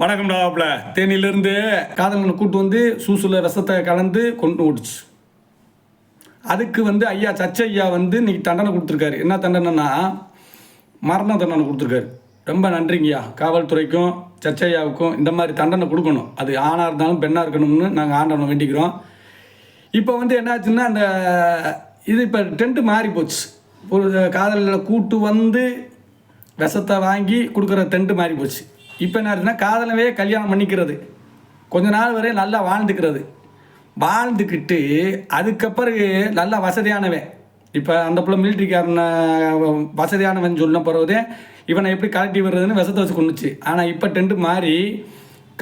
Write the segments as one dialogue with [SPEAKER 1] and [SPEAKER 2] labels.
[SPEAKER 1] வணக்கம் டாப்ல தேனியிலிருந்து காதலனை கூட்டு வந்து சூசுல ரசத்தை கலந்து கொண்டு ஓடிச்சு. அதுக்கு வந்து ஐயா சச்சையா வந்து இன்னைக்கு தண்டனை கொடுத்துருக்காரு. என்ன தண்டனைன்னா மரண தண்டனை கொடுத்துருக்காரு. ரொம்ப நன்றிங்கய்யா. காவல்துறைக்கும் சச்சையாவுக்கும் இந்த மாதிரி தண்டனை கொடுக்கணும். அது ஆணாக இருந்தாலும் பெண்ணாக இருக்கணும்னு நாங்கள் ஆண்டவனை வேண்டிக்கிறோம். இப்போ வந்து என்னாச்சுன்னா அந்த இது இப்போ டென்ட்டு மாறி போச்சு. ஒரு காதலில் கூட்டு வந்து விஷத்தை வாங்கி கொடுக்குற டென்ட்டு மாறி போச்சு. இப்போ என்ன ஆச்சுன்னா காதலவே கல்யாணம் பண்ணிக்கிறது. கொஞ்ச நாள் வரை நல்லா வாழ்ந்துக்கிறது. வாழ்ந்துக்கிட்டு அதுக்கப்புறம் நல்லா வசதியானவன். இப்போ அந்த பிள்ளை மிலிட்ரிக்காரன வசதியானவன் சொன்ன போகிறதே இவனை எப்படி கலட்டி விடுறதுன்னு விஷத்தை வச்சு கொண்டுச்சு ஆனால் இப்போ டென்ட்டு மாறி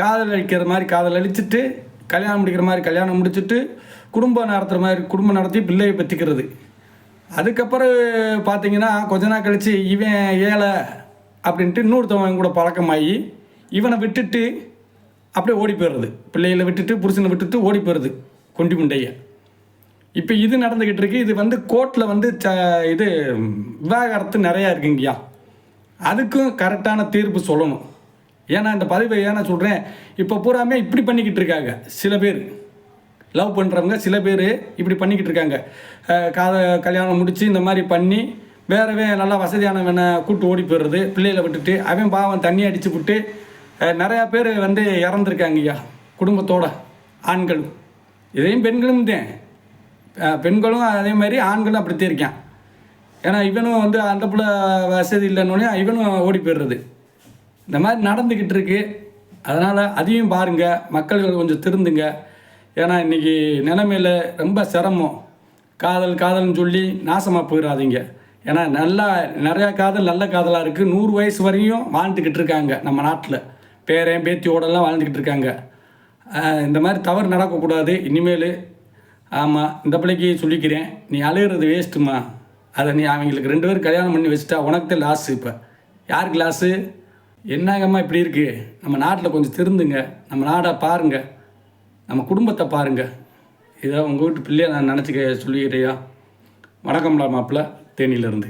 [SPEAKER 1] காதல் அழிக்கிற மாதிரி காதல் அழிச்சிட்டு கல்யாணம் முடிக்கிற மாதிரி கல்யாணம் முடிச்சுட்டு குடும்பம் நடத்துகிற மாதிரி குடும்பம் நடத்தி பிள்ளையை பெற்றுக்கிறது. அதுக்கப்புறம் பார்த்தீங்கன்னா கொஞ்ச நாள் கழித்து இவன் ஏழை அப்படின்ட்டு இன்னொருத்தவன் கூட பழக்கமாகி இவனை விட்டுட்டு அப்படியே ஓடி போயிடுறது. பிள்ளைகளை விட்டுட்டு புருஷனை விட்டுட்டு ஓடி போயிடுது கொண்டி முண்டைய இப்போ இது நடந்துக்கிட்டு இருக்கு. இது வந்து கோர்ட்டில் வந்து ச இது விவாகரத்து நிறையா இருக்குங்கய்யா அதுக்கும் கரெக்டான தீர்ப்பு சொல்லணும். ஏன்னா இந்த பதிவை ஏன்னா சொல்கிறேன் இப்போ பூராமே இப்படி பண்ணிக்கிட்டு இருக்காங்க சில பேர். லவ் பண்ணுறவங்க சில பேர் இப்படி பண்ணிக்கிட்டு இருக்காங்க. காதை காத கல்யாணம் முடித்து இந்த மாதிரி பண்ணி வேறவே நல்லா வசதியானவனை கூட்டு ஓடி போயிடுறது. பிள்ளைகளை விட்டுட்டு அவன் பாவம் தண்ணி அடித்து விட்டு நிறையா பேர் வந்து இறந்துருக்காங்க ஐயா. குடும்பத்தோட ஆண்களும். இதையும் பெண்களும் தான். பெண்களும் அதே மாதிரி ஆண்களும் அப்படித்தான் இருக்கான். ஏன்னா இவனும் வந்து அந்த பிள்ளை வசதி இல்லைன்னொடனே இவனும் ஓடி போயிடுறது. இந்த மாதிரி நடந்துக்கிட்டு இருக்கு. அதனால் அதையும் பாருங்கள் மக்கள்கள் கொஞ்சம் திருந்துங்க. ஏன்னா இன்றைக்கி நிலைமையில் ரொம்ப சிரமம். காதல் காதல்னு சொல்லி நாசமாக போயிடாதீங்க ஏன்னா நல்லா நிறையா காதல் நல்ல காதலாக இருக்குது நூறு வயசு வரையும் வாழ்ந்துக்கிட்டு இருக்காங்க நம்ம நாட்டில். பேரன் பேத்தியோடலாம் வாழ்ந்துக்கிட்டு இருக்காங்க. இந்த மாதிரி தவறு நடக்கக்கூடாது. இனிமேல் ஆமாம் இந்த பிள்ளைக்கு சொல்லிக்கிறேன். நீ அழுகிறது வேஸ்ட்டுமா அதை நீ அவங்களுக்கு ரெண்டு பேரும் கல்யாணம் பண்ணி வச்சுட்டா உனக்கு தான் லாஸு இப்போ. யாருக்கு லாஸு என்னங்கம்மா இப்படி இருக்குது நம்ம நாட்டில் கொஞ்சம் திருந்துங்க. நம்ம நாடை பாருங்கள் நம்ம குடும்பத்தை பாருங்கள் இதை உங்கள் வீட்டு பிள்ளையை நான் நினச்சிக்க சொல்லிக்கிறையா வணக்கம்டா மாப்பிள்ள. தேனியிலிருந்து.